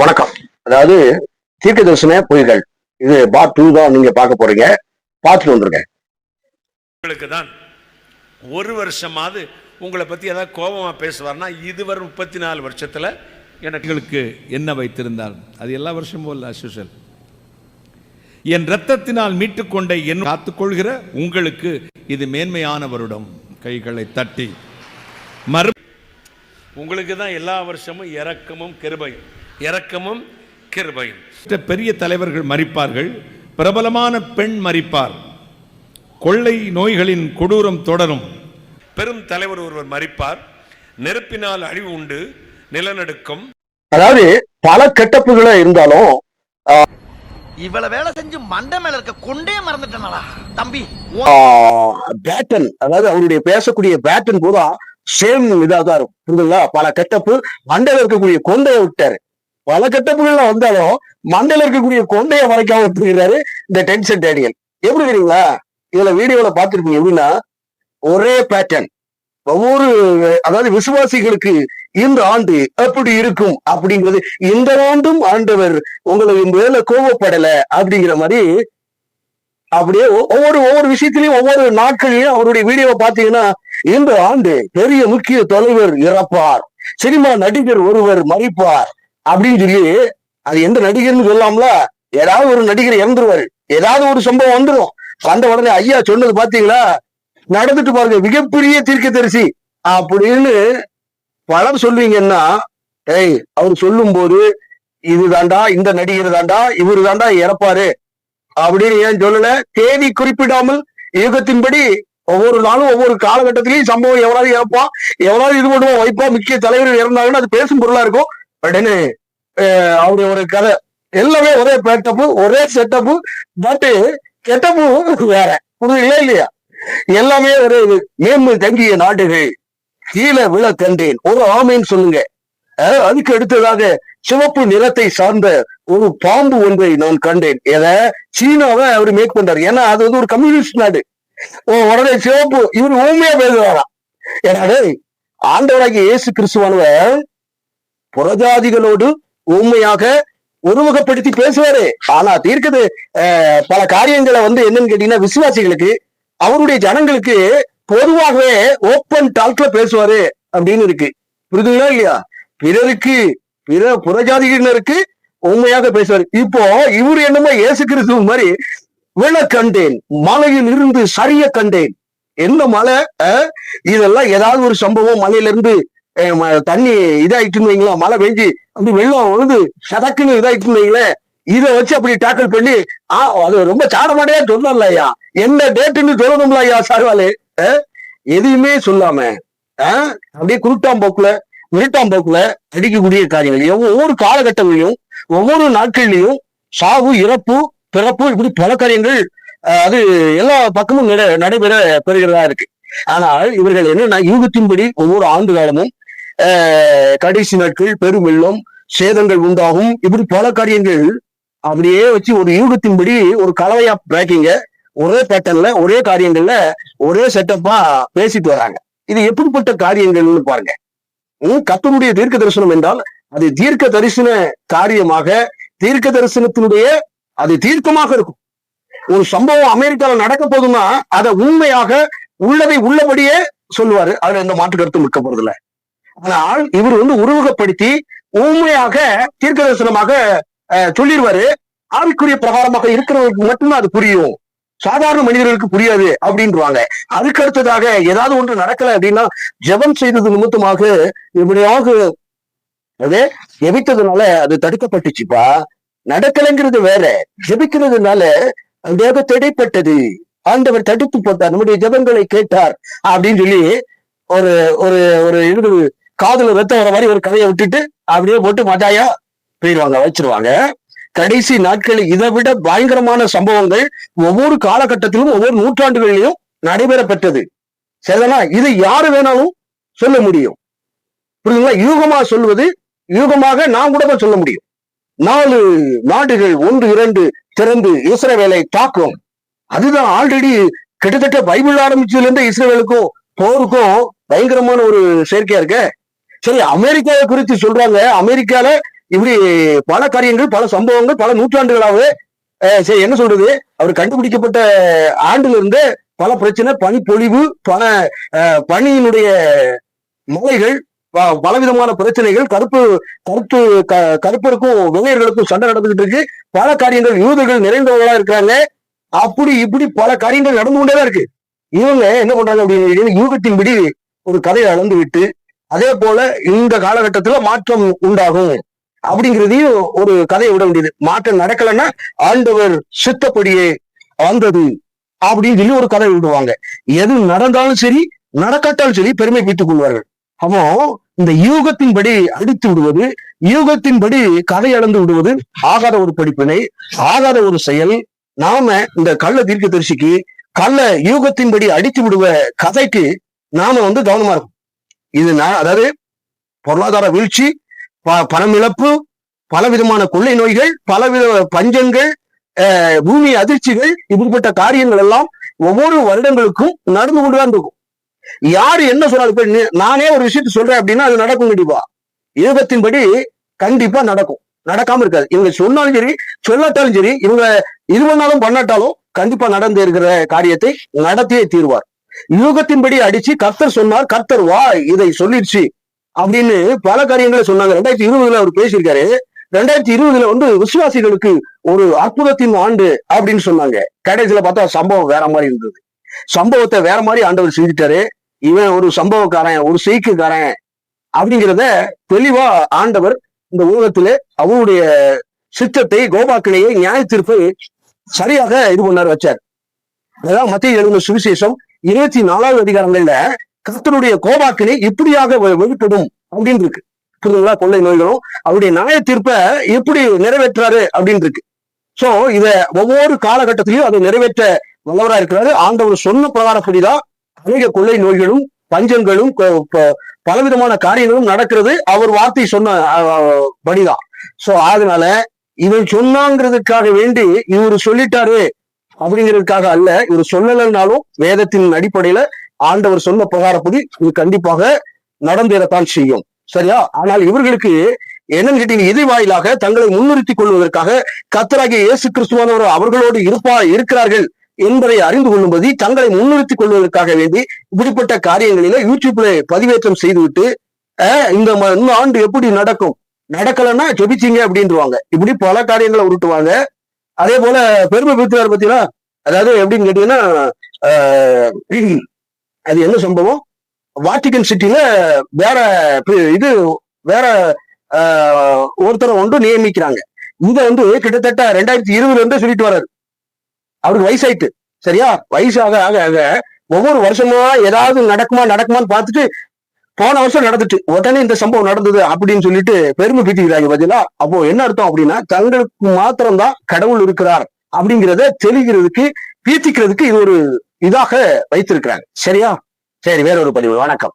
வணக்கம். அதாவது தீர்க்க தரிசன பொய்கள். இது பார்ட் டூ தான் நீங்க பார்க்க போறீங்க. பார்த்துட்டு வந்துருங்க. உங்களுக்கு தான் ஒரு வருஷமாவது உங்களை பற்றி ஏதாவது கோபமாக பேசுவார்னா இதுவரை முப்பத்தி நாலு வருஷத்தில் எனக்கு என்ன வைத்திருந்தார் அது எல்லா வருஷமும் இல்லை அசுஷல் என் இரத்தத்தினால் மீட்டுக்கொண்ட என் காத்துக்கொள்கிற உங்களுக்கு இது மேன்மையான வருடம். கைகளை தட்டி. மறு உங்களுக்கு தான் எல்லா வருஷமும் இரக்கமும் கிருபையும். இரக்கமும் கிருபையும். பெரிய தலைவர்கள் மறிப்பார்கள். பிரபலமான பெண் மறிப்பார். கொள்ளை நோய்களின் கொடூரம் தொடரும். பெரும் தலைவர் ஒருவர் மறிப்பார். நெருப்பினால் அழிவு உண்டு நிலநடுக்கம். அதாவது பல கெட்டப்புகளே இருந்தாலும் இவ்வளவு வேலை செஞ்சு மண்டை மேல இருக்க கொண்டே மறந்துட்டேனடா. தம்பி பேட்டன் அதாவது அவருடைய பேசக்கூடிய பேட்டன் பூரா சேம் இதாக தான் இருக்கும். புரியுதுங்களா பல கெட்டப்பு மண்டையில இருக்கக்கூடிய கொண்டையை விட்டாரு. பல கட்டப்புகள்ல வந்தாலும் மண்டையில இருக்கக்கூடிய கொண்டையை மறைக்காம விட்டுருக்கிறாரு இந்த டென்ஷன் டேனியல். எப்படி தெரியுங்களா? இதுல வீடியோல பாத்துருப்பீங்க எப்படின்னா ஒரே பேட்டர்ன் ஒவ்வொரு அதாவது விசுவாசிகளுக்கு இந்த ஆண்டு எப்படி இருக்கும் அப்படிங்கிறது இந்த ஆண்டும் ஆண்டவர் உங்களுக்கு மேல கோபப்படல அப்படிங்கிற மாதிரி அப்படியே ஒவ்வொரு ஒவ்வொரு விஷயத்திலையும் ஒவ்வொரு நாட்களையும் அவருடைய வீடியோவை பார்த்தீங்கன்னா இந்த ஆண்டு பெரிய முக்கிய தலைவர் இறப்பார். சினிமா நடிகர் ஒருவர் மறிப்பார். அப்படின்னு சொல்லி அது எந்த நடிகர்னு சொல்லாமல ஏதாவது ஒரு நடிகர் இறந்துருவாரு. ஏதாவது ஒரு சம்பவம் வந்துடும் வந்த உடனே ஐயா சொன்னது பாத்தீங்களா? நடந்துட்டு பாருங்க மிகப்பெரிய தீர்க்கதரிசி அப்படின்னு பலர் சொல்லுவீங்கன்னா ஏய் அவர் சொல்லும் போது இது தாண்டா இந்த நடிகர் தாண்டா இவரு தாண்டா இறப்பாரு அப்படின்னு ஏன் சொல்லல? தேதி குறிப்பிடாமல் யுகத்தின்படி ஒவ்வொரு நாளும் ஒவ்வொரு காலகட்டத்திலையும் சம்பவம் எவ்வளவு இறப்பான் எவ்வளவு இது பண்ணுவோம் வைப்பா முக்கிய தலைவர்கள் இறந்தாங்கன்னா அது பேசும் பொருளா இருக்கும். உடனே அவரு ஒரு கதை. எல்லாமே ஒரே பேட்டப்பு ஒரே செட்டப்பு பட் கெட்டப்பு வேற. புரியல இல்லையா? எல்லாமே ஒரே இது. மேம்பு தங்கிய நாடுகள். கீழே விழ கண்டேன். ஒரு ஆமைன்னு சொல்லுங்க. அதுக்கு அடுத்ததாக சிவப்பு நிறத்தை சார்ந்த ஒரு பாம்பு ஒன்றை நான் கண்டேன். எதை? சீனாவை அவர் மேக் பண்றாரு. ஏன்னா அது வந்து ஒரு கம்யூனிஸ்ட் நாடு. உடனே சிவப்பு இவர் ஊமையா பேசுவாராம் ஏன்னா டேய், ஆண்டவராகிய இயேசு கிறிஸ்துவானவர் புறஜாதிகளோடு உண்மையாக உருவகப்படுத்தி பேசுவாரு. ஆனா தீர்க்கது. பல காரியங்களை வந்து என்னன்னு கேட்டீங்கன்னா விசுவாசிகளுக்கு அவருடைய ஜனங்களுக்கு பொதுவாகவே ஓப்பன் டாக்ல பேசுவாரு அப்படின்னு இருக்கு. புரிதுங்களா இல்லையா? பிறருக்கு பிற புறஜாதியினருக்கு உண்மையாக பேசுவார். இப்போ இவர் என்னமோ இயேசு கிறிஸ்து மாதிரி விழ கண்டேன் மலையில் இருந்து சரிய கண்டேன். என்ன மலை? இதெல்லாம் ஏதாவது ஒரு சம்பவம் மலையில இருந்து தண்ணி இதாயிட்டுன்னு வைங்களா மழை பெஞ்சு அப்படி வெள்ளம் உழுது சதக்குன்னு இதாயிட்டுன்னு வைங்களேன். இதை வச்சு அப்படி டேக்கிள் பண்ணி ஆ அது ரொம்ப சாடமாடையா சொல்லல ஐயா. என்ன டேட்டுன்னு சொல்லணும்ல ஐயா சார்வாலு அஹ், எதையுமே சொல்லாம அஹ், அப்படியே குருட்டாம்போக்குல விருட்டாம்போக்குல அடிக்கக்கூடிய காரியங்கள். ஒவ்வொரு காலகட்டங்களிலும் ஒவ்வொரு நாட்கள்லையும் சாவு இறப்பு பிறப்பு இப்படி பல காரியங்கள் அது எல்லா பக்கமும் நட- நடைபெற பெறுகிறதா இருக்கு. ஆனால் இவர்கள் என்னன்னா யூகத்தின்படி ஒவ்வொரு ஆண்டு காலமும் கடைசி நாட்கள் பெரும் வெள்ளம் சேதங்கள் உண்டாகும். இப்படி பல காரியங்கள் அப்படியே வச்சு ஒரு யூகத்தின்படி ஒரு கலவையா பேக்கிங்க ஒரே பேட்டர்ன்ல ஒரே காரியங்கள்ல ஒரே செட்டப்பா பேசிட்டு வராங்க. இது எப்படிப்பட்ட காரியங்கள்னு பாருங்க. கத்தனுடைய தீர்க்க தரிசனம் என்றால் அது தீர்க்க தரிசன காரியமாக தீர்க்க தரிசனத்தினுடைய அது தீர்க்கமாக இருக்கும். ஒரு சம்பவம் அமெரிக்கால நடக்க போதுன்னா அதை உண்மையாக உள்ளதை உள்ளபடியே சொல்லுவாரு. அதுல எந்த மாற்று கருத்தும் இருக்க போறதில்லை. ஆனால் இவர் வந்து உருவகப்படுத்தி உண்மையாக தீர்க்க தரிசனமாக சொல்லிடுவாரு ஆவிக்குரிய பிரகாரமாக இருக்கிறவருக்கு மட்டும்தான் அது புரியும். சாதாரண மனிதர்களுக்கு புரியாது அப்படின்றாங்க அதுக்கு அடுத்ததாக ஏதாவது ஒன்று நடக்கல அப்படின்னா ஜெபம் செய்தது நிமித்தமாக இப்படியாக அது ஜெபித்ததுனால அது தடுக்கப்பட்டுச்சுப்பா. நடக்கலைங்கிறது வேற. ஜெபிக்கிறதுனால அப்படியாக தடைப்பட்டது. ஆண்டவர் தடுத்து போட்டார். நம்முடைய ஜெபங்களை கேட்டார் அப்படின்னு சொல்லி ஒரு ஒரு ஒரு இது காதுல ரத்தம் வர மாதிரி ஒரு கதையை விட்டுட்டு அப்படியே போட்டு மஜாயா போயிடுவாங்க வச்சிருவாங்க. கடைசி நாட்களில் இதை விட பயங்கரமான சம்பவங்கள் ஒவ்வொரு காலகட்டத்திலும் ஒவ்வொரு நூற்றாண்டுகளிலும் நடைபெற பெற்றது. சரிதானா? இது யாரு வேணாலும் சொல்ல முடியும். புரியுதுங்களா? யூகமா சொல்வது யூகமாக நான் கூட தான் சொல்ல முடியும். நாலு நாடுகள் ஒன்று இரண்டு திறந்து இஸ்ரேவேலை தாக்கும். அதுதான் ஆல்ரெடி கிட்டத்தட்ட பைபிள் ஆரம்பிச்சதுல இருந்து இஸ்ரேவேலுக்கும் போருக்கும் பயங்கரமான ஒரு சேர்க்கையா இருக்க. சரி அமெரிக்காவை குறித்து சொல்றாங்க. அமெரிக்கால இப்படி பல காரியங்கள் பல சம்பவங்கள் பல நூற்றாண்டுகளாகவே சரி என்ன சொல்றது? அவர் கண்டுபிடிக்கப்பட்ட ஆண்டுல இருந்து பல பிரச்சனை பனிப்பொழிவு பல பனியினுடைய மலைகள் ப- பலவிதமான பிரச்சனைகள் கருப்பு கருத்து க- கருப்பருக்கும் வெள்ளையர்களுக்கும் சண்டை நடந்துகிட்டு இருக்கு. பல காரியங்கள் யூதர்கள் நிறைந்தவர்களா இருக்கிறாங்க. அப்படி இப்படி பல காரியங்கள் நடந்து கொண்டேதான் இருக்கு. இவங்க என்ன பண்றாங்க அப்படின்னு யூகத்தின்படி ஒரு கதையை அளந்து விட்டு அதே போல இந்த காலகட்டத்துல மாற்றம் உண்டாகும் அப்படிங்கிறதையும் ஒரு கதையை விட வேண்டியது. மாற்றம் நடக்கலைன்னா ஆண்டவர் சித்தப்படியே வந்தது அப்படின்னு சொல்லி ஒரு கதை விடுவாங்க. எது நடந்தாலும் சரி நடக்காட்டாலும் சரி பெருமை பீட்டுக் கொள்வார்கள். அப்போ இந்த யூகத்தின்படி அடித்து விடுவது யூகத்தின்படி கதை அளந்து விடுவது ஆகாத ஒரு படிப்பினை ஆகாத ஒரு செயல். நாம இந்த கள்ள தீர்க்க தரிசிக்கு கள்ள யூகத்தின்படி அடித்து விடுவ கதைக்கு நாம வந்து கவனமா இருக்கும் இது நான் அதாவது பொருளாதார வீழ்ச்சி ப- பணம் இழப்பு பலவிதமான கொள்ளை நோய்கள் பலவித பஞ்சங்கள் பூமி அதிர்ச்சிகள் இப்படிப்பட்ட காரியங்கள் எல்லாம் ஒவ்வொரு வருடங்களுக்கும் நடந்து கொண்டுதான் இருக்கும். யாரு என்ன சொன்னாலும் நானே ஒரு விஷயத்த சொல்றேன் அப்படின்னா அது நடக்கும் கண்டிப்பா. யூகத்தின்படி கண்டிப்பா நடக்கும். நடக்காம இருக்காது. இவங்க சொன்னாலும் சரி சொல்லாட்டாலும் சரி இவங்க இது பண்ணாலும் பண்ணாட்டாலும் கண்டிப்பா நடந்து இருக்கிற காரியத்தை நடத்தியே தீர்வார். யூகத்தின்படி அடிச்சு கர்த்தர் சொன்னார் கர்த்தர் வா இதை சொல்லிடுச்சு. அப்படின்னு பல காரியங்களை சொன்னாங்க. ரெண்டாயிரத்தி இருபதுல அவர் பேசியிருக்காரு. ரெண்டாயிரத்தி இருபதுல வந்து விசுவாசிகளுக்கு ஒரு அற்புதத்தின் ஆண்டு அப்படின்னு சொன்னாங்க. கடைசியில பார்த்தா சம்பவம் வேற மாதிரி இருந்தது. சம்பவத்தை வேற மாதிரி ஆண்டவர் செஞ்சுட்டாரு. இவன் ஒரு சம்பவக்காரன் ஒரு செய்திக்காரன் அப்படிங்கிறத தெளிவா ஆண்டவர் இந்த ஊகத்துல அவருடைய சித்தத்தை கோபாக்கினையை நியாய சரியாக இது பண்ணார் வச்சார். அதான் மத்திய எழுந்த சுவிசேஷம் இருபத்தி நாலாவது அதிகாரங்கள்ல கர்த்தருடைய கோபாக்கினை இப்படியாக வெ- வெளிப்படும் அப்படின்னு இருக்கு புரியுதுங்களா கொள்ளை நோய்களும் அவருடைய நியாய தீர்ப்பை எப்படி நிறைவேற்றாரு அப்படின்னு இருக்கு சோ இத ஒவ்வொரு காலகட்டத்திலையும் அதை நிறைவேற்ற வல்லவரா இருக்கிறாரு. ஆண்டவர் சொன்ன பிரகாரப்படிதான் அநேக கொள்ளை நோய்களும் பஞ்சங்களும் பலவிதமான காரியங்களும் நடக்கிறது. அவர் வார்த்தை சொன்ன படிதான். சோ அதனால இவன் சொன்னாங்கிறதுக்காக வேண்டி இவர் சொல்லிட்டாரு. அப்படிங்கிறதுக்காக அல்ல இவர் சொல்லலைனாலும் வேதத்தின் அடிப்படையில ஆண்டவர் சொன்ன பிரகாரப்படி இது கண்டிப்பாக நடந்தேறத்தான் செய்யும். சரியா? ஆனால் இவர்களுக்கு என்னன்னு கேட்டீங்க இது வாயிலாக தங்களை முன்னிறுத்திக் கொள்வதற்காக கத்தராகிய இயேசு கிறிஸ்துவானவர் அவர்களோடு இருப்பா இருக்கிறார்கள் என்பதை அறிந்து கொள்ளும்படி தங்களை முன்னிறுத்திக் கொள்வதற்காக வேண்டி இப்படிப்பட்ட காரியங்களில யூடியூப்ல பதிவேற்றம் செய்துவிட்டு இந்த ம- ஆண்டு எப்படி நடக்கும்? நடக்கலைன்னா ஜெபிச்சிங்க அப்படின்றவாங்க. இப்படி பல காரியங்களை உருட்டுவாங்க. அதே போல பெருமை பீத்துறாரு பத்தினா அதாவது எப்படின்னு கேட்டீங்கன்னா அது என்ன சம்பவம்? வாட்டிகன் சிட்டில வேற இது வேற ஒருத்தரை ஒன்று நியமிக்கிறாங்க. இதை வந்து கிட்டத்தட்ட ரெண்டாயிரத்தி இருபதுல இருந்து சொல்லிட்டு வர்றாரு. அவருக்கு வயசாயிட்டு சரியா? வயசாக ஆக ஆக ஒவ்வொரு வருஷமா ஏதாவது நடக்குமா நடக்குமான்னு பார்த்துட்டு போன வருஷம் நடந்துட்டு உடனே இந்த சம்பவம் நடந்தது அப்படின்னு சொல்லிட்டு பெருமை பீத்திக்கிறாங்க பதிலா அப்போ என்ன அர்த்தம் அப்படின்னா தங்களுக்கு மாத்திரம்தான் கடவுள் இருக்கிறார் அப்படிங்கிறத தெளிகிறதுக்கு பீத்திக்கிறதுக்கு இது ஒரு இதாக வைத்திருக்கிறாங்க. சரியா? சரி வேற ஒரு பதிவு. வணக்கம்.